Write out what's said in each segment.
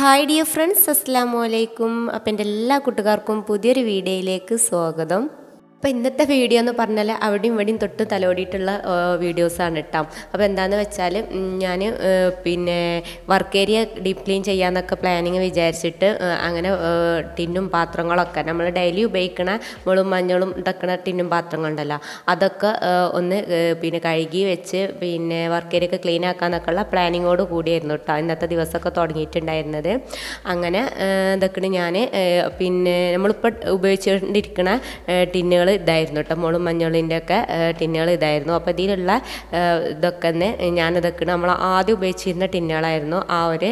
Hi dear friends അസ്സാം അപ്പം എന്റെ എല്ലാ കൂട്ടുകാർക്കും പുതിയൊരു വീഡിയോയിലേക്ക് സ്വാഗതം. അപ്പോൾ ഇന്നത്തെ വീഡിയോ എന്ന് പറഞ്ഞാൽ അവിടെയും ഇവിടെയും തൊട്ട് തലോടിയിട്ടുള്ള വീഡിയോസാണ് കേട്ടോ അപ്പോൾ എന്താണെന്ന് വെച്ചാൽ ഞാൻ പിന്നെ വർക്ക് ഏരിയ ഡീപ്പ് ക്ലീൻ ചെയ്യാമെന്നൊക്കെ പ്ലാനിങ് വിചാരിച്ചിട്ട് അങ്ങനെ ടിന്നും പാത്രങ്ങളൊക്കെ നമ്മൾ ഡെയിലി ഉപയോഗിക്കണ മുളും മഞ്ഞളും ഇതൊക്കെ ടിന്നും പാത്രങ്ങളുണ്ടല്ലോ. അതൊക്കെ ഒന്ന് പിന്നെ കഴുകി വെച്ച് പിന്നെ വർക്ക് ഏരിയ ഒക്കെ ക്ലീൻ ആക്കാന്നൊക്കെ ഉള്ള പ്ലാനിങ്ങോട് കൂടിയായിരുന്നു കേട്ടോ ഇന്നത്തെ ദിവസമൊക്കെ തുടങ്ങിയിട്ടുണ്ടായിരുന്നത്. അങ്ങനെ ഇതൊക്കെയാണ് ഞാൻ പിന്നെ നമ്മളിപ്പോൾ ഉപയോഗിച്ചുകൊണ്ടിരിക്കുന്ന ടിന്നുകൾ ഇതായിരുന്നു കേട്ടോ. മുളും മഞ്ഞളിന്റെ ഒക്കെ ടിന്നുകൾ ഇതായിരുന്നു. അപ്പോൾ ഇതിലുള്ള ഇതൊക്കെ തന്നെ ഞാനിതൊക്കെ നമ്മൾ ആദ്യം ഉപയോഗിച്ചിരുന്ന ടിന്നുകളായിരുന്നു ആ ഒരു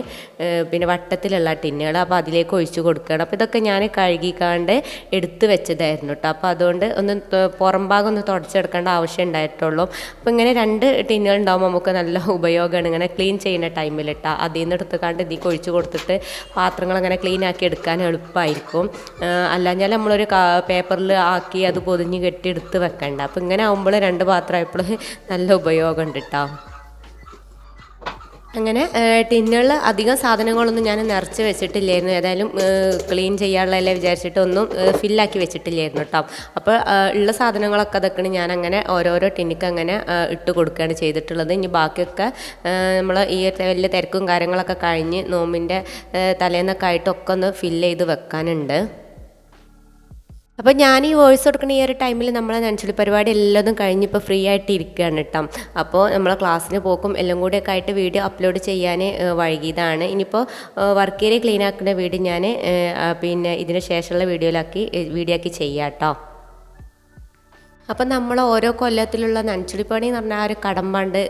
പിന്നെ വട്ടത്തിലുള്ള ടിന്നുകൾ. അപ്പോൾ അതിലേക്ക് ഒഴിച്ചു കൊടുക്കുകയാണ്. അപ്പോൾ ഇതൊക്കെ ഞാൻ കഴുകിക്കാണ്ട് എടുത്തു വെച്ചതായിരുന്നു കേട്ടോ. അപ്പോൾ അതുകൊണ്ട് ഒന്ന് പുറം ഭാഗം ഒന്ന് തുടച്ചെടുക്കേണ്ട ആവശ്യം ഉണ്ടായിട്ടുള്ളൂ. അപ്പോൾ ഇങ്ങനെ രണ്ട് ടിന്നുകൾ ഉണ്ടാകുമ്പോൾ നമുക്ക് നല്ല ഉപയോഗമാണ് ഇങ്ങനെ ക്ലീൻ ചെയ്യുന്ന ടൈമിൽ ഇട്ടാൽ അതിൽ നിന്ന് എടുത്തുകാണ്ട് ഇതിലേക്ക് ഒഴിച്ചു കൊടുത്തിട്ട് പാത്രങ്ങൾ അങ്ങനെ ക്ലീൻ ആക്കി എടുക്കാൻ എളുപ്പമായിരിക്കും അല്ലാഞ്ഞാൽ നമ്മളൊരു പേപ്പറിൽ ആക്കി അത് പൊതിഞ്ഞ് കെട്ടി എടുത്ത് വെക്കണ്ട. അപ്പോൾ ഇങ്ങനെ ആകുമ്പോൾ രണ്ട് പാത്രം ആയപ്പോൾ നല്ല ഉപയോഗമുണ്ട് കേട്ടോ അങ്ങനെ ടിന്നുകളിൽ അധികം സാധനങ്ങളൊന്നും ഞാൻ നിറച്ച് വെച്ചിട്ടില്ലായിരുന്നു. ഏതായാലും ക്ലീൻ ചെയ്യാനുള്ളതല്ലേ വിചാരിച്ചിട്ട് ഒന്നും ഫില്ലാക്കി വെച്ചിട്ടില്ലായിരുന്നു കേട്ടോ അപ്പോൾ ഉള്ള സാധനങ്ങളൊക്കെ അതൊക്കെയാണ് ഞാൻ അങ്ങനെ ഓരോരോ ടിന്നിക്ക് അങ്ങനെ ഇട്ട് കൊടുക്കുകയാണ് ചെയ്തിട്ടുള്ളത്. ഇനി ബാക്കിയൊക്കെ നമ്മൾ ഈ വലിയ തിരക്കും കാര്യങ്ങളൊക്കെ കഴിഞ്ഞ് നോമ്പിന്റെ തലേന്നൊക്കെ ആയിട്ടൊക്കെ ഒന്ന് ഫില്ല് ചെയ്ത് വെക്കാനുണ്ട്. അപ്പോൾ ഞാൻ ഈ വോയിസ് കൊടുക്കുന്ന ഈ ഒരു ടൈമിൽ നമ്മളെ നനച്ചുള്ളി പരിപാടി എല്ലാതും കഴിഞ്ഞ് ഇപ്പോൾ ഫ്രീ ആയിട്ട് ഇരിക്കുകയാണ് കേട്ടോ അപ്പോൾ നമ്മളെ ക്ലാസ്സിന് പോക്കും എല്ലാം കൂടെയൊക്കെ ആയിട്ട് വീഡിയോ അപ്ലോഡ് ചെയ്യാൻ വൈകിയതാണ്. ഇനിയിപ്പോൾ വർക്ക് ഏരിയ ക്ലീൻ ആക്കുന്ന വീഡിയോ ഞാൻ പിന്നെ ഇതിന് ശേഷമുള്ള വീഡിയോയിലാക്കി വീഡിയോ ആക്കി ചെയ്യാം കേട്ടോ അപ്പം നമ്മൾ ഓരോ കൊല്ലത്തിലുള്ള നനച്ചുളിപ്പണി എന്ന് പറഞ്ഞാൽ ആ ഒരു പണ്ട്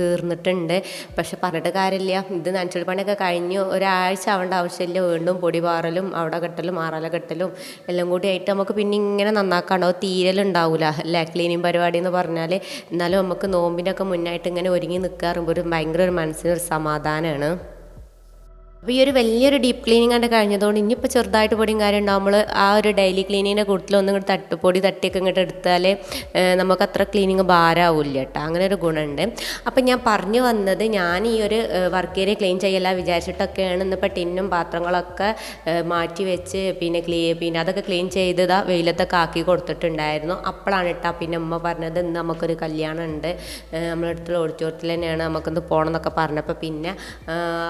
തീർന്നിട്ടുണ്ട്. പക്ഷെ പറഞ്ഞിട്ട് കാര്യമില്ല. ഇത് നനച്ചുളിപ്പണിയൊക്കെ കഴിഞ്ഞു. ഒരാഴ്ച ആവേണ്ട ആവശ്യമില്ല. വീണ്ടും പൊടി പാറലും അവിടെ കെട്ടലും ആറല കെട്ടലും എല്ലാം കൂടി ആയിട്ട് നമുക്ക് പിന്നെ ഇങ്ങനെ നന്നാക്കാണ്ടോ. തീരലുണ്ടാവില്ല അല്ലേ? ക്ലീനിങ് പരിപാടി എന്ന് പറഞ്ഞാൽ എന്നാലും നമുക്ക് നോമ്പിനൊക്കെ മുന്നായിട്ട് ഇങ്ങനെ ഒരുങ്ങി നിൽക്കാറുമ്പോൾ ഒരു ഭയങ്കര ഒരു മനസ്സിനൊരു സമാധാനമാണ് അപ്പോൾ ഈ ഒരു വലിയൊരു ഡീപ്പ് ക്ലീനിങ് കണ്ട് കഴിഞ്ഞതുകൊണ്ട് ഇനിയിപ്പോൾ ചെറുതായിട്ട് പൊടിയും കാര്യം ഉണ്ടാകുമ്പോൾ ആ ഒരു ഡെയിലി ക്ലീനിങ്ങിന്റെ കൂട്ടത്തിൽ ഒന്നും ഇങ്ങോട്ട് തട്ടുപൊടി തട്ടിയൊക്കെ ഇങ്ങോട്ട് എടുത്താൽ നമുക്ക് അത്ര ക്ലീനിങ് ഭാരമാവില്ല കേട്ടോ. അങ്ങനെ ഒരു ഗുണമുണ്ട് അപ്പം ഞാൻ പറഞ്ഞു വന്നത് ഞാൻ ഈ ഒരു വർക്ക് ഏരിയ ക്ലീൻ ചെയ്യല വിചാരിച്ചിട്ടൊക്കെയാണ് ഇന്നിപ്പോൾ ടിന്നും പാത്രങ്ങളൊക്കെ മാറ്റി വെച്ച് പിന്നെ ക്ലീ പിന്നെ അതൊക്കെ ക്ലീൻ ചെയ്തതാ വെയിലത്തൊക്കെ ആക്കി കൊടുത്തിട്ടുണ്ടായിരുന്നു. അപ്പോഴാണ് കേട്ടോ പിന്നെ ഉമ്മ പറഞ്ഞത് ഇന്ന് നമുക്കൊരു കല്യാണം ഉണ്ട് നമ്മളെടുത്തുള്ള അടുത്തുള്ള തന്നെയാണ് നമുക്കൊന്ന് പോകണം എന്നൊക്കെ പറഞ്ഞപ്പോൾ പിന്നെ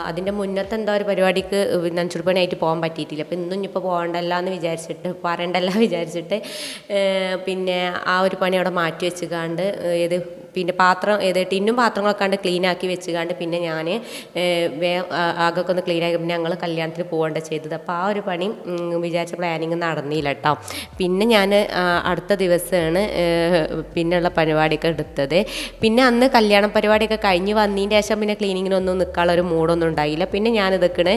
അതിന്റെ മുന്നത്തെ എന്തോ ഒരു പരിപാടിക്ക് നനച്ചുടുപ്പനായിട്ട് പോകാൻ പറ്റിയിട്ടില്ല. അപ്പോൾ ഇന്നും ഇപ്പോൾ പോകണ്ടല്ല എന്ന് വിചാരിച്ചിട്ട് പറയണ്ടല്ല വിചാരിച്ചിട്ട് പിന്നെ ആ ഒരു പണി അവിടെ മാറ്റി വെച്ചുകാണ്ട് ഏത് പിന്നെ പാത്രം ഏത് ടിന്നും പാത്രങ്ങളൊക്കെ കണ്ട് ക്ലീനാക്കി വെച്ചുകൊണ്ട് പിന്നെ ഞാൻ വേ ആകൊക്കെ ഒന്ന് ക്ലീനാക്കി പിന്നെ ഞങ്ങൾ കല്യാണത്തിന് പോകേണ്ട ചെയ്തത്. അപ്പോൾ ആ ഒരു പണി വിചാരിച്ച പ്ലാനിങ് നടന്നില്ല കേട്ടോ പിന്നെ ഞാൻ അടുത്ത ദിവസമാണ് പിന്നെയുള്ള പരിപാടിയൊക്കെ എടുത്തത്. പിന്നെ അന്ന് കല്യാണ പരിപാടിയൊക്കെ കഴിഞ്ഞ് വന്നതിന്റെ ശേഷം പിന്നെ ക്ലീനിങ്ങിനൊന്നും നിൽക്കാനുള്ള ഒരു മൂഡൊന്നും ഉണ്ടായില്ല. പിന്നെ ഞാൻ ഇതൊക്കെ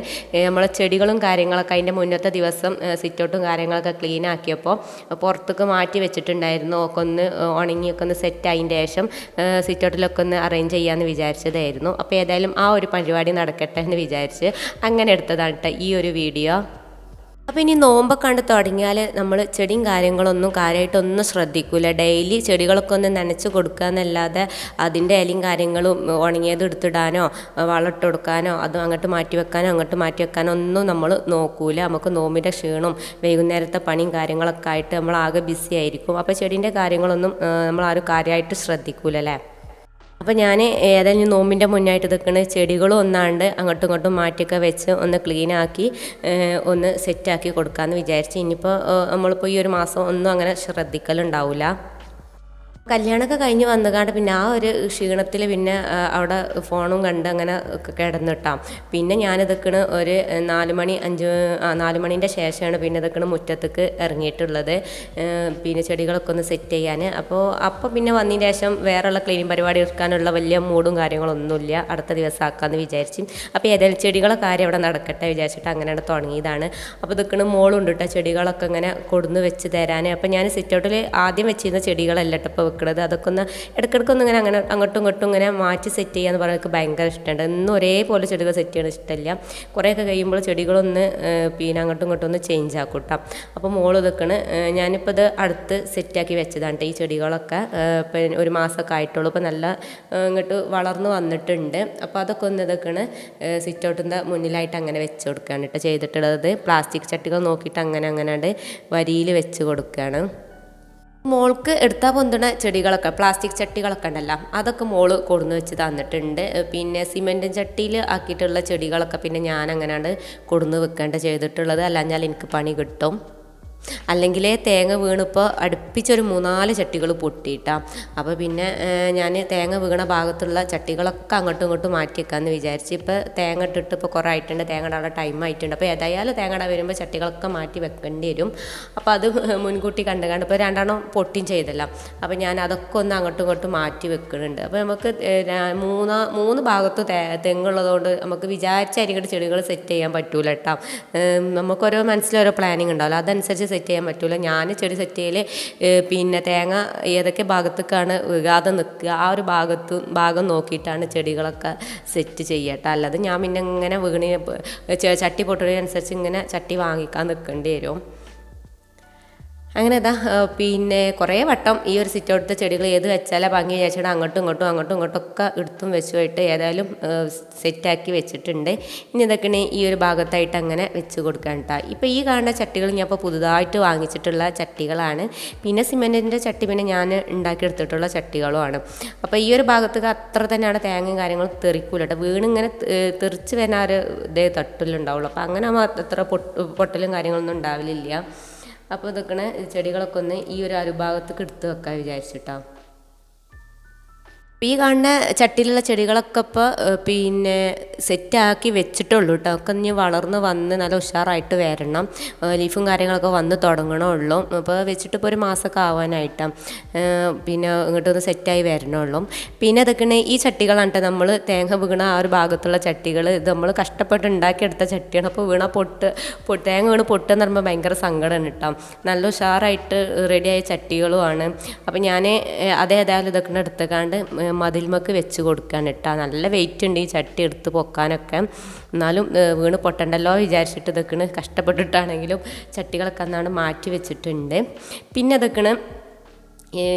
നമ്മളെ ചെടികളും കാര്യങ്ങളൊക്കെ അതിന്റെ മുന്നത്തെ ദിവസം സിറ്റൗട്ടും കാര്യങ്ങളൊക്കെ ക്ലീൻ ആക്കിയപ്പോൾ പുറത്തൊക്കെ മാറ്റി വെച്ചിട്ടുണ്ടായിരുന്നു. ഒക്കെ ഒന്ന് ഉണങ്ങിയൊക്കെ ഒന്ന് സെറ്റ് ആയതിന്റെ ശേഷം സിറ്റൗട്ടിലൊക്കെ ഒന്ന് അറേഞ്ച് ചെയ്യാമെന്ന് വിചാരിച്ചതായിരുന്നു. അപ്പോൾ ഏതായാലും ആ ഒരു പരിപാടി നടക്കട്ടെ എന്ന് വിചാരിച്ച് അങ്ങനെ എടുത്തതാണ് കേട്ടോ ഈ ഒരു വീഡിയോ അപ്പോൾ ഇനി നോമ്പൊക്കെ തുടങ്ങിയാൽ നമ്മൾ ചെടിയും കാര്യങ്ങളൊന്നും കാര്യമായിട്ടൊന്നും ശ്രദ്ധിക്കില്ല ഡെയിലി ചെടികളൊക്കെ ഒന്ന് നനച്ച് കൊടുക്കുക എന്നല്ലാതെ അതിന്റെ ഇലയും കാര്യങ്ങളും ഉണങ്ങിയത് എടുത്തിടാനോ വളമിട്ട് കൊടുക്കാനോ അതും അങ്ങോട്ട് മാറ്റി വെക്കാനോ അങ്ങോട്ട് മാറ്റി വെക്കാനോ ഒന്നും നമ്മൾ നോക്കൂല. നമുക്ക് നോമ്പിന്റെ ക്ഷീണവും വൈകുന്നേരത്തെ പണിയും കാര്യങ്ങളൊക്കെ ആയിട്ട് നമ്മൾ ആകെ ബിസി ആയിരിക്കും. അപ്പോൾ ചെടീന്റെ കാര്യങ്ങളൊന്നും നമ്മൾ ആരും കാര്യമായിട്ട് ശ്രദ്ധിക്കൂല അല്ലേ അപ്പോൾ ഞാൻ ഏതായാലും നോമ്പിന്റെ മുന്നായിട്ട് നിൽക്കുന്ന ചെടികളും ഒന്നാണ്ട് അങ്ങോട്ടും ഇങ്ങോട്ടും മാറ്റിയൊക്കെ വെച്ച് ഒന്ന് ക്ലീനാക്കി ഒന്ന് സെറ്റാക്കി കൊടുക്കാമെന്ന് വിചാരിച്ച്. ഇനിയിപ്പോൾ നമ്മളിപ്പോൾ ഈ ഒരു മാസം ഒന്നും അങ്ങനെ ശ്രദ്ധിക്കലുണ്ടാവില്ല കല്യാണമൊക്കെ കഴിഞ്ഞ് വന്നുകാണ്ട് പിന്നെ ആ ഒരു ക്ഷീണത്തിൽ പിന്നെ അവിടെ ഫോണും കണ്ട് അങ്ങനെ കിടന്നിട്ടാം. പിന്നെ ഞാനിതൊക്കെയാണ് ഒരു നാല് മണി അഞ്ച് നാല് മണീന്റെ ശേഷമാണ് പിന്നെ ഇതൊക്കെയാണ് മുറ്റത്തേക്ക് ഇറങ്ങിയിട്ടുള്ളത്. പിന്നെ ചെടികളൊക്കെ ഒന്ന് സെറ്റ് ചെയ്യാൻ അപ്പോൾ അപ്പോൾ പിന്നെ വന്നതിന് ശേഷം വേറെയുള്ള ക്ലീനിങ് പരിപാടി എടുക്കാനുള്ള വലിയ മൂടും കാര്യങ്ങളൊന്നുമില്ല അടുത്ത ദിവസം ആക്കാമെന്ന് വിചാരിച്ചു. അപ്പോൾ ഏതായാലും ചെടികളെ കാര്യം അവിടെ നടക്കട്ടെ വിചാരിച്ചിട്ട് അങ്ങനെയാണ് തുടങ്ങിയതാണ്. അപ്പോൾ ഇതൊക്കെയാണ് മോളുണ്ട് കേട്ടോ ചെടികളൊക്കെ ഇങ്ങനെ കൊടുന്ന് വെച്ച് തരാൻ അപ്പോൾ ഞാൻ സിറ്റൗട്ടിൽ ആദ്യം വെച്ചിരുന്ന ചെടികളല്ല കേട്ടോ ഇപ്പോൾ വെക്കുന്നത് അതൊക്കെ ഒന്ന് ഇടയ്ക്കിടയ്ക്കൊന്ന് ഇങ്ങനെ അങ്ങനെ അങ്ങോട്ടും ഇങ്ങോട്ടും ഇങ്ങനെ മാറ്റി സെറ്റ് ചെയ്യാന്ന് പറയുന്നത് എനിക്ക് ഭയങ്കര ഇഷ്ടമുണ്ട്. എന്നും ഒരേപോലെ ചെടികൾ സെറ്റ് ചെയ്യണ ഇഷ്ടമില്ല. കുറേയൊക്കെ കഴിയുമ്പോൾ ചെടികളൊന്ന് പിന്നെ അങ്ങോട്ടും ഇങ്ങോട്ടും ഒന്ന് ചേഞ്ച് ആക്കും കേട്ടോ അപ്പോൾ മോൾ ഇതൊക്കെയാണ് ഞാനിപ്പോൾ ഇത് അടുത്ത് സെറ്റാക്കി വെച്ചതാണ് ഈ ചെടികളൊക്കെ. ഇപ്പം ഒരു മാസമൊക്കെ ആയിട്ടുള്ളൂ. ഇപ്പോൾ നല്ല ഇങ്ങോട്ട് വളർന്ന് വന്നിട്ടുണ്ട്. അപ്പോൾ അതൊക്കെ ഒന്ന് ഇതൊക്കെയാണ് സിറ്റ് ഔട്ടിന്റെ മുന്നിലായിട്ട് അങ്ങനെ വെച്ച് കൊടുക്കുകയാണ് കേട്ടോ ചെയ്തിട്ടുള്ളത്. പ്ലാസ്റ്റിക് ചട്ടികൾ നോക്കിയിട്ട് അങ്ങനെ അങ്ങനെ വരിയിൽ വെച്ച് കൊടുക്കുകയാണ് മോൾക്ക് എടുത്താൽ പൊന്തുണ ചെടികളൊക്കെ പ്ലാസ്റ്റിക് ചട്ടികളൊക്കെ ഉണ്ടല്ലോ അതൊക്കെ മോൾ കൊടുന്ന് വെച്ച് തന്നിട്ടുണ്ട്. പിന്നെ സിമെന്റും ചട്ടിയിൽ ആക്കിയിട്ടുള്ള ചെടികളൊക്കെ പിന്നെ ഞാൻ അങ്ങനെയാണ് കൊടുന്ന് വെക്കേണ്ട ചെയ്തിട്ടുള്ളത്. അല്ലാഞ്ഞാൽ എനിക്ക് പണി കിട്ടും. അല്ലെങ്കിൽ തേങ്ങ വീണിപ്പോൾ അടുപ്പിച്ചൊരു മൂന്നാൽ ചട്ടികൾ പൊട്ടിയിട്ടാ. അപ്പോൾ പിന്നെ ഞാൻ തേങ്ങ വീണ ഭാഗത്തുള്ള ചട്ടികളൊക്കെ അങ്ങോട്ടും ഇങ്ങോട്ടും മാറ്റി വെക്കാമെന്ന് വിചാരിച്ച് ഇപ്പോൾ തേങ്ങ ഇട്ടിട്ട് ഇപ്പോൾ കുറേ ആയിട്ടുണ്ട്. തേങ്ങ ഇടാനുള്ള ടൈം ആയിട്ടുണ്ട്. അപ്പോൾ ഏതായാലും തേങ്ങ ഇടാൻ വരുമ്പോൾ ചട്ടികളൊക്കെ മാറ്റി വെക്കേണ്ടി വരും. അപ്പോൾ അത് മുൻകൂട്ടി കണ്ട് കണ്ട് ഇപ്പോൾ രണ്ടെണ്ണം പൊട്ടിയും ചെയ്തല്ല. അപ്പോൾ ഞാൻ അതൊക്കെ ഒന്ന് അങ്ങോട്ടും ഇങ്ങോട്ടും മാറ്റി വെക്കുന്നുണ്ട് അപ്പോൾ നമുക്ക് മൂന്ന് മൂന്നാ ഭാഗത്ത് തെങ്ങുള്ളതുകൊണ്ട് നമുക്ക് വിചാരിച്ചായിരിക്കും ചെടികൾ സെറ്റ് ചെയ്യാൻ പറ്റൂല കേട്ടോ നമുക്കൊരോ മനസ്സിലോരോ പ്ലാനിങ് ഉണ്ടാവില്ല. അതനുസരിച്ച് സെറ്റ് ചെയ്യാൻ പറ്റില്ല ഞാൻ ചെടി സെറ്റ് ചെയ്യൽ പിന്നെ തേങ്ങ ഏതൊക്കെ ഭാഗത്തേക്കാണ് വികാതെ നിൽക്കുക ആ ഒരു ഭാഗത്ത് ഭാഗം നോക്കിയിട്ടാണ് ചെടികളൊക്കെ സെറ്റ് ചെയ്യട്ടെ. അല്ലാതെ ഞാൻ പിന്നെ ഇങ്ങനെ വീണ് ചട്ടി പൊട്ടുന്നതിനനുസരിച്ച് ഇങ്ങനെ ചട്ടി വാങ്ങിക്കാൻ നിൽക്കേണ്ടി വരും. അങ്ങനെ ഇതാ പിന്നെ കുറേ വട്ടം ഈ ഒരു സിറ്റ് ചെടികൾ ഏത് വെച്ചാലാ ഭംഗി ചേച്ചിയുടെ അങ്ങോട്ടും ഇങ്ങോട്ടും അങ്ങോട്ടും ഇങ്ങോട്ടും ഒക്കെ എടുത്തും വെച്ചു പോയിട്ട് ഏതായാലും സെറ്റാക്കി വെച്ചിട്ടുണ്ട്. ഇനി ഇതൊക്കെയാണ് ഈ ഒരു ഭാഗത്തായിട്ട് അങ്ങനെ വെച്ച് കൊടുക്കാൻ കേട്ടോ ഇപ്പോൾ ഈ കാണുന്ന ചട്ടികൾ ഞാൻ ഇപ്പോൾ പുതുതായിട്ട് വാങ്ങിച്ചിട്ടുള്ള ചട്ടികളാണ്. പിന്നെ സിമെന്റിന്റെ ചട്ടി പിന്നെ ഞാൻ ഉണ്ടാക്കിയെടുത്തിട്ടുള്ള ചട്ടികളുമാണ്. അപ്പോൾ ഈ ഒരു ഭാഗത്ത് അത്ര തന്നെയാണ് തേങ്ങയും കാര്യങ്ങളും തെറിക്കൂല കേട്ടോ വീണിങ്ങനെ തെറിച്ച് ആ ഒരു ഇതേ തട്ടിലുണ്ടാവുള്ളൂ. അപ്പോൾ അങ്ങനെ അത്ര പൊട്ട് പൊട്ടലും കാര്യങ്ങളൊന്നും ഉണ്ടാവില്ല അപ്പോൾ ഇതൊക്കെ ചെടികളൊക്കെ ഒന്ന് ഈ ഒരു അരുഭാഗത്തേക്ക് എടുത്ത് വെക്കാൻ വിചാരിച്ചിട്ടാ ഈ കാണുന്ന ചട്ടിയിലുള്ള ചെടികളൊക്കെ ഇപ്പോൾ പിന്നെ സെറ്റാക്കി വെച്ചിട്ടുള്ളൂ കേട്ടോ ഒക്കെ ഇനി വളർന്ന് വന്ന് നല്ല ഉഷാറായിട്ട് വരണം. ലീഫും കാര്യങ്ങളൊക്കെ വന്ന് തുടങ്ങണുള്ളൂ. അപ്പോൾ വെച്ചിട്ട് ഇപ്പോൾ ഒരു മാസമൊക്കെ ആവാനായിട്ടാണ് പിന്നെ ഇങ്ങോട്ടൊന്ന് സെറ്റായി വരണുള്ളൂ. പിന്നെ അതൊക്കെയാണ് ഈ ചട്ടികളാണ് നമ്മൾ തേങ്ങ വീണ ആ ഒരു ഭാഗത്തുള്ള ചട്ടികൾ ഇത് നമ്മൾ കഷ്ടപ്പെട്ട് ഉണ്ടാക്കിയെടുത്ത ചട്ടിയാണ്. അപ്പോൾ വീണ പൊട്ട് പൊട്ട് തേങ്ങ വീണ് പൊട്ടെന്ന് പറയുമ്പോൾ ഭയങ്കര സങ്കടമാണ് കേട്ടോ നല്ല ഉഷാറായിട്ട് റെഡിയായ ചട്ടികളുമാണ്. അപ്പോൾ ഞാൻ അതേ ഏതായാലും ഇതൊക്കെ എടുത്തുകാണ്ട് മതിൽമക്ക് വെച്ച് കൊടുക്കുകയാണ് കേട്ടോ. നല്ല വെയിറ്റ് ഉണ്ട് ഈ ചട്ടി എടുത്ത് പൊക്കാനൊക്കെ. എന്നാലും വീണ് പൊട്ടണ്ടല്ലോ വിചാരിച്ചിട്ട് ഇതൊക്കെയാണ് കഷ്ടപ്പെട്ടിട്ടാണെങ്കിലും ചട്ടികളൊക്കെ അന്നാണ് മാറ്റി വെച്ചിട്ടുണ്ട്. പിന്നെ ഇതൊക്കെ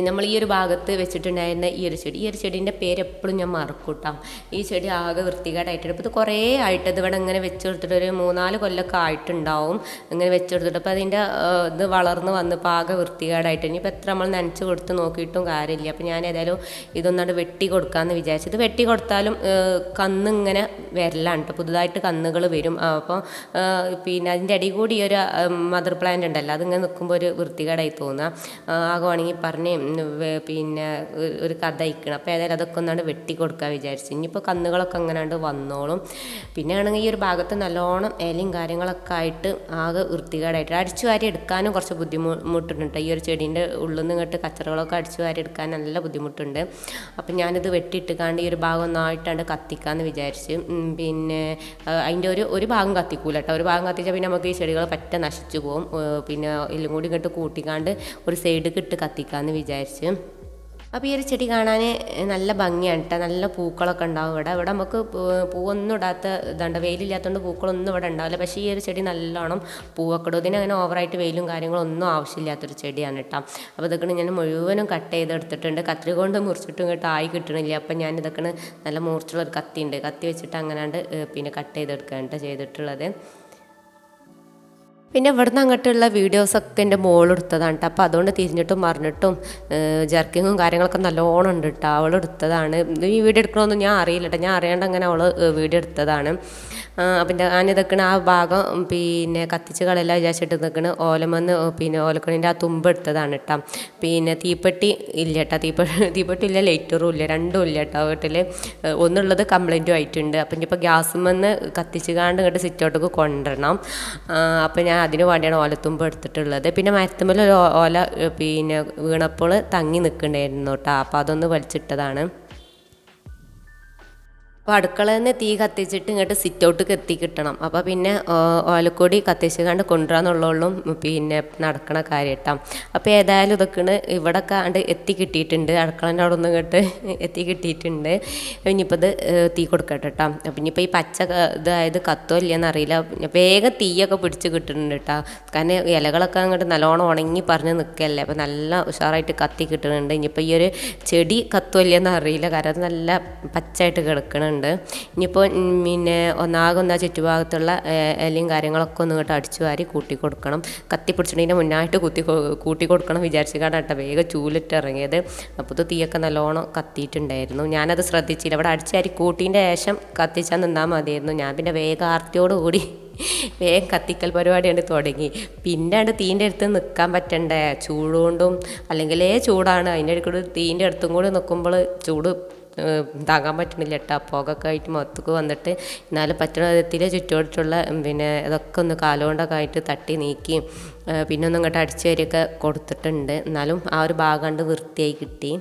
നമ്മൾ ഈ ഒരു ഭാഗത്ത് വെച്ചിട്ടുണ്ടായിരുന്ന ഈ ഒരു ചെടി. ഈ ഒരു ചെടീന്റെ പേര് എപ്പോഴും ഞാൻ മറക്കൂട്ടാം. കേട്ടോ ഈ ചെടി ആകെ വൃത്തികേടായിട്ടുണ്ട്. ഇപ്പോൾ ഇത് കുറേ ആയിട്ട് ഇത് ഇവിടെ ഇങ്ങനെ വെച്ച് കൊടുത്തിട്ട് ഒരു മൂന്നാൽ കൊല്ലമൊക്കെ ആയിട്ടുണ്ടാവും. ഇങ്ങനെ വെച്ച് കൊടുത്തിട്ട്. അപ്പോൾ അതിന്റെ ഇത് വളർന്ന് വന്ന് ഇപ്പോൾ ആകെ വൃത്തികേടായിട്ട് ഇനിയിപ്പോൾ എത്ര നമ്മൾ നനച്ച് കൊടുത്ത് നോക്കിയിട്ടും കാര്യമില്ല. അപ്പോൾ ഞാൻ ഏതായാലും ഇതൊന്നാണ് വെട്ടി കൊടുക്കാമെന്ന് വിചാരിച്ചു. ഇത് വെട്ടി കൊടുത്താലും കന്ന് ഇങ്ങനെ വരലാണ് കേട്ടോ. പുതുതായിട്ട് കന്നുകൾ വരും. അപ്പോൾ പിന്നെ അതിന്റെ അടി കൂടി ഒരു മദർ പ്ലാന്റ് ഉണ്ടല്ലോ. അതിങ്ങനെ നിൽക്കുമ്പോൾ ഒരു വൃത്തികേടായി തോന്നുക ആകുവാണെങ്കിൽ പറഞ്ഞ് ഉം, പിന്നെ ഒരു- കഥ അയക്കണം. അപ്പോൾ ഏതായാലും അതൊക്കെ ഒന്നാണ്ട് വെട്ടി കൊടുക്കാൻ വിചാരിച്ചു. ഇനിയിപ്പോൾ കന്നുകളൊക്കെ അങ്ങനാണ്ട് വന്നോളും. പിന്നെ ആണെങ്കിൽ ഈ ഒരു ഭാഗത്ത് നല്ലോണം ഇലയും കാര്യങ്ങളൊക്കെ ആയിട്ട് ആകെ വൃത്തികേടായിട്ട് അടിച്ചു വാരി എടുക്കാനും കുറച്ച് ബുദ്ധിമുട്ടുണ്ട് ഈ ഒരു ചെടീന്റെ ഉള്ളിൽ നിന്ന് ഇങ്ങോട്ട് കച്ചറകളൊക്കെ അടിച്ചു വാരി എടുക്കാൻ നല്ല ബുദ്ധിമുട്ടുണ്ട്. അപ്പം ഞാനിത് വെട്ടിയിട്ടിക്കാണ്ട് ഈ ഒരു ഭാഗം ഒന്നായിട്ടാണ്ട് കത്തിക്കാമെന്ന് വിചാരിച്ച്. പിന്നെ അതിന്റെ ഒരു ഒരു ഭാഗം കത്തിക്കൂല കേട്ടോ ഒരു ഭാഗം കത്തിച്ചാൽ പിന്നെ നമുക്ക് ഈ ചെടികൾ പറ്റ നശിച്ചു പോകും പിന്നെ എല്ലാം കൂടി ഇങ്ങോട്ട് കൂട്ടിക്കാണ്ട് ഒരു സൈഡിൽ ഇട്ട് കത്തിക്കാമെന്ന് വിചാരിച്ച്. അപ്പോൾ ഈ ഒരു ചെടി കാണാൻ നല്ല ഭംഗിയാണ് കേട്ടോ നല്ല പൂക്കളൊക്കെ ഉണ്ടാവും ഇവിടെ. ഇവിടെ നമുക്ക് പൂവൊന്നും ഇടാത്ത ഇതുണ്ട്. വെയിലില്ലാത്തതുകൊണ്ട് പൂക്കളൊന്നും ഇവിടെ ഉണ്ടാവില്ല. പക്ഷേ ഈ ഒരു ചെടി നല്ലോണം പൂവൊക്കെ ഇടും. ഇതിന് അങ്ങനെ ഓവറായിട്ട് വെയിലും കാര്യങ്ങളും ഒന്നും ആവശ്യമില്ലാത്തൊരു ചെടിയാണ് കേട്ടോ അപ്പോൾ ഇതൊക്കെ ഞാൻ മുഴുവനും കട്ട് ചെയ്തെടുത്തിട്ടുണ്ട്. കത്രി കൊണ്ട് മുറിച്ചിട്ടും കേട്ടോ ആയി കിട്ടണില്ല. അപ്പം ഞാൻ ഇതൊക്കെ നല്ല മൂർച്ചുള്ള ഒരു കത്തി ഉണ്ട് കത്തി വെച്ചിട്ട് അങ്ങനാണ്ട് പിന്നെ കട്ട് ചെയ്തെടുക്കുകയാണ് കേട്ടോ ചെയ്തിട്ടുള്ളത്. പിന്നെ ഇവിടുന്ന് അങ്ങോട്ടുള്ള വീഡിയോസൊക്കെ എന്റെ മോളെടുത്തതാണ് കേട്ടോ അപ്പോൾ അതുകൊണ്ട് തിരിഞ്ഞിട്ടും മറിഞ്ഞിട്ടും ജർക്കിങ്ങും കാര്യങ്ങളൊക്കെ നല്ലോണം ഉണ്ട് കേട്ടോ അവൾ എടുത്തതാണ്. ഈ വീഡിയോ എടുക്കണമെന്ന് ഞാൻ അറിയില്ല കേട്ടോ ഞാൻ അറിയാണ്ട് അങ്ങനെ അവൾ വീഡിയോ എടുത്തതാണ്. അപ്പം ഞാനിതൊക്കെ ആ ഭാഗം പിന്നെ കത്തിച്ച് കളയെല്ലാം വിചാരിച്ചിട്ട് നിൽക്കണ് ഓലമെന്ന് പിന്നെ ഓലക്കണിന്റെ ആ തുമ്പ് എടുത്തതാണ് കേട്ടോ പിന്നെ തീപ്പെട്ടി ഇല്ല കേട്ടോ തീപ്പെട്ടി തീപ്പെട്ടി ഇല്ല ലൈറ്ററും ഇല്ല രണ്ടും ഇല്ല കേട്ടോ വീട്ടിൽ ഒന്നുള്ളത് കംപ്ലൈന്റും ആയിട്ടുണ്ട്. അപ്പം ഇനിയിപ്പോൾ ഗ്യാസുമെന്ന് കത്തിച്ച് കാണ്ട് ഇങ്ങോട്ട് സിറ്റൗട്ടൊക്കെ കൊണ്ടുവരണം അപ്പം ഞാൻ അതിന് വേണ്ടിയാണ് ഓലത്തുമ്പ് എടുത്തിട്ടുള്ളത്. പിന്നെ മരത്തുമ്മൽ ഒരു ഓല പിന്നെ വീണപ്പോൾ തങ്ങി നിൽക്കണ്ടായിരുന്നു കേട്ടോ അപ്പോൾ അതൊന്ന് വലിച്ചിട്ടതാണ്. അപ്പോൾ അടുക്കളയിൽ നിന്ന് തീ കത്തിച്ചിട്ട് ഇങ്ങോട്ട് സിറ്റ് ഔട്ട് എത്തി കിട്ടണം. അപ്പോൾ പിന്നെ ഓലക്കൊടി കത്തിച്ച് കണ്ട് കൊണ്ടുവരാന്നുള്ളതും പിന്നെ നടക്കണ കാര്യം കേട്ടോ അപ്പോൾ ഏതായാലും ഇതൊക്കെയാണ് ഇവിടെ കണ്ട് എത്തി കിട്ടിയിട്ടുണ്ട്. അടുക്കളന്റെ അവിടെ നിന്ന് കേട്ട് എത്തി കിട്ടിയിട്ടുണ്ട്. ഇനിയിപ്പോൾ ഇത് തീ കൊടുക്കട്ടെ കേട്ടോ അപ്പം ഇനിയിപ്പോൾ ഈ പച്ച ഇതായത് കത്തോ ഇല്ലയെന്ന് അറിയില്ല. വേഗം തീയൊക്കെ പിടിച്ച് കിട്ടുന്നുണ്ട് കേട്ടോ കാരണം ഇലകളൊക്കെ അങ്ങോട്ട് നല്ലോണം ഉണങ്ങി പറഞ്ഞ് നിൽക്കല്ലേ അപ്പോൾ നല്ല ഉഷാറായിട്ട് കത്തി കിട്ടുന്നുണ്ട്. ഇനിയിപ്പോൾ ഈ ഒരു ചെടി കത്തോ ഇല്ലയെന്ന് അറിയില്ല. കാരണം നല്ല പച്ചയായിട്ട് കിടക്കണുണ്ട്. ഇനിയിപ്പോൾ പിന്നെ ഒന്നാകെ ഒന്നാ ചുറ്റുഭാഗത്തുള്ള ഇലയും കാര്യങ്ങളൊക്കെ ഒന്ന് ഇങ്ങോട്ട് അടിച്ചു വാരി കൂട്ടി കൊടുക്കണം. കത്തി പിടിച്ചിട്ടുണ്ടെങ്കിൽ മുന്നായിട്ട് കുത്തി കൂട്ടി കൊടുക്കണം വിചാരിച്ചിട്ടാണ് കേട്ടോ വേഗം ചൂലിട്ട് ഇറങ്ങിയത്. അപ്പോൾ തീയൊക്കെ നല്ലോണം കത്തിയിട്ടുണ്ടായിരുന്നു. ഞാനത് ശ്രദ്ധിച്ചില്ല. ഇവിടെ അടിച്ചാരി കൂട്ടീന്റെ ശേഷം കത്തിച്ചാൽ നിന്നാൽ മതിയായിരുന്നു. ഞാൻ പിന്നെ വേഗം ആർത്തിയോടുകൂടി വേഗം കത്തിക്കൽ പരിപാടിയാണ് തുടങ്ങി. പിന്നെ ആണ് തീന്റെ അടുത്ത് നിൽക്കാൻ പറ്റണ്ടേ? ചൂടുകൊണ്ടും അല്ലെങ്കിലേ ചൂടാണ്. അതിന്റെ ഇടയ്ക്കൂടെ തീന്റെ അടുത്തും കൂടി നിൽക്കുമ്പോൾ ചൂട് താങ്ങാൻ പറ്റണില്ല കേട്ടോ പുകയൊക്കെ ആയിട്ട് മൊത്തക്ക് വന്നിട്ട് എന്നാലും പറ്റുന്ന വിധത്തിൽ ചുറ്റുവട്ടുള്ള ഉം, പിന്നെ ഇതൊക്കെ ഒന്ന് കാലുകൊണ്ടൊക്കെ ആയിട്ട് തട്ടി നീക്കി പിന്നെ ഒന്നും ഇങ്ങോട്ട് അടിച്ചു വരെയൊക്കെ കൊടുത്തിട്ടുണ്ട്. എന്നാലും ആ ഒരു ഭാഗം കണ്ട് വൃത്തിയായി കിട്ടി.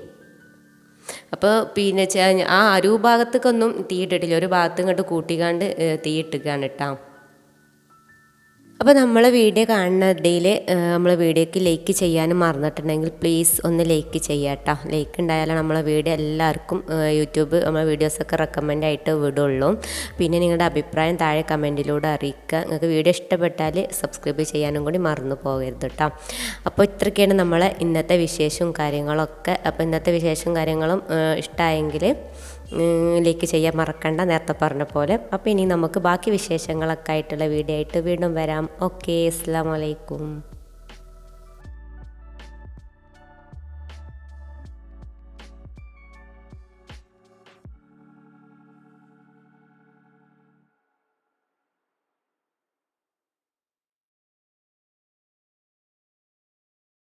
അപ്പോൾ പിന്നെ ആ അരൂഭാഗത്തേക്കൊന്നും തീ ഇട്ടിട്ടില്ല ഒരു ഭാഗത്ത് ഇങ്ങോട്ട് കൂട്ടിക്കാണ്ട് ഏഹ്, തീ ഇട്ടുകയാണ് കേട്ടോ അപ്പോൾ നമ്മളെ വീഡിയോ കാണുന്ന കാണുന്നതിൽ നമ്മൾ വീഡിയോക്ക് ലൈക്ക് ചെയ്യാനും മറന്നിട്ടുണ്ടെങ്കിൽ പ്ലീസ് ഒന്ന് ലൈക്ക് ചെയ്യാട്ടോ. ലൈക്ക് ഉണ്ടായാലും നമ്മളെ വീഡിയോ എല്ലാവർക്കും യൂട്യൂബ് നമ്മളെ വീഡിയോസൊക്കെ റെക്കമെൻഡ് ആയിട്ട് വിടുള്ളൂ. പിന്നെ നിങ്ങളുടെ അഭിപ്രായം താഴെ കമന്റിലൂടെ അറിയിക്കുക. നിങ്ങൾക്ക് വീഡിയോ ഇഷ്ടപ്പെട്ടാൽ സബ്സ്ക്രൈബ് ചെയ്യാനും കൂടി മറന്നു പോകരുത് കേട്ടോ അപ്പോൾ ഇത്രയൊക്കെയാണ് നമ്മളെ ഇന്നത്തെ വിശേഷവും കാര്യങ്ങളൊക്കെ. അപ്പോൾ ഇന്നത്തെ വിശേഷവും കാര്യങ്ങളും ഇഷ്ടമായെങ്കിൽ ലൈക്ക് ചെയ്യാൻ മറക്കണ്ട നേരത്തെ പറഞ്ഞ പോലെ. അപ്പോൾ ഇനി നമുക്ക് ബാക്കി വിശേഷങ്ങളൊക്കെ ആയിട്ടുള്ള വീഡിയോ ആയിട്ട് വീണ്ടും വരാം. ഓക്കെ അസ്സാം വലൈക്കും